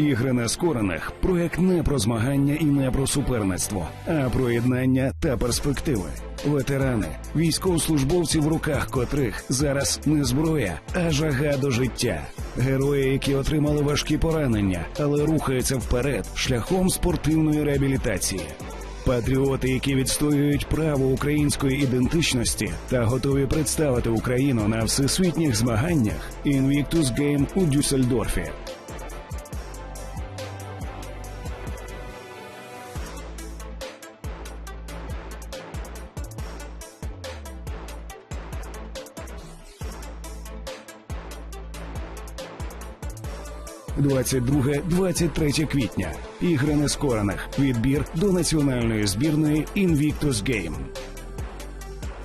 Ігри нескорених проект не про змагання і не про суперництво, а про єднання та перспективи. Ветерани, військовослужбовці, в руках котрих зараз не зброя, а жага до життя. Герої, які отримали важкі поранення, але рухаються вперед шляхом спортивної реабілітації. Патріоти, які відстоюють право української ідентичності та готові представити Україну на всесвітніх змаганнях Invictus Game у Дюссельдорфі. – 22-23 квітня. Ігри нескорених. Відбір до національної збірної Invictus Game.